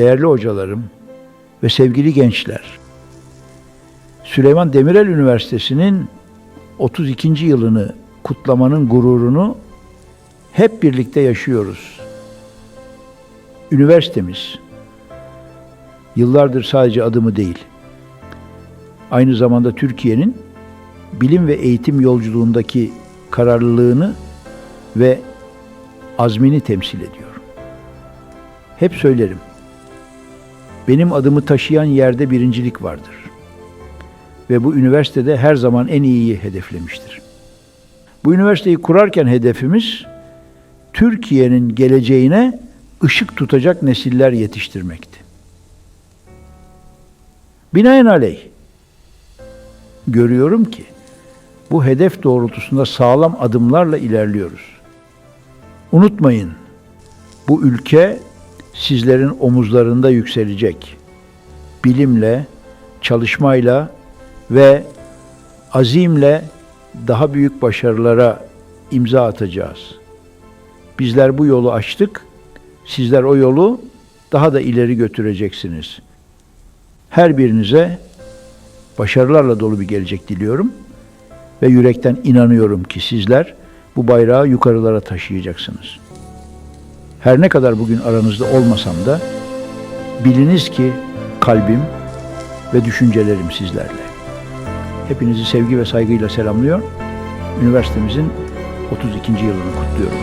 değerli hocalarım ve sevgili gençler. Süleyman Demirel Üniversitesi'nin 32. yılını kutlamanın gururunu hep birlikte yaşıyoruz. Üniversitemiz yıllardır sadece adımı değil, aynı zamanda Türkiye'nin bilim ve eğitim yolculuğundaki kararlılığını ve azmini temsil ediyor. Hep söylerim. Benim adımı taşıyan yerde birincilik vardır. Ve bu üniversitede her zaman en iyiyi hedeflemiştir. Bu üniversiteyi kurarken hedefimiz Türkiye'nin geleceğine ışık tutacak nesiller yetiştirmekti. Binaenaleyh görüyorum ki bu hedef doğrultusunda sağlam adımlarla ilerliyoruz. Unutmayın, bu ülke sizlerin omuzlarında yükselecek. Bilimle, çalışmayla ve azimle daha büyük başarılara imza atacağız. Bizler bu yolu açtık. Sizler o yolu daha da ileri götüreceksiniz. Her birinize başarılarla dolu bir gelecek diliyorum ve yürekten inanıyorum ki sizler bu bayrağı yukarılara taşıyacaksınız. Her ne kadar bugün aranızda olmasam da biliniz ki kalbim ve düşüncelerim sizlerle. Hepinizi sevgi ve saygıyla selamlıyor. Üniversitemizin 32. yılını kutluyorum.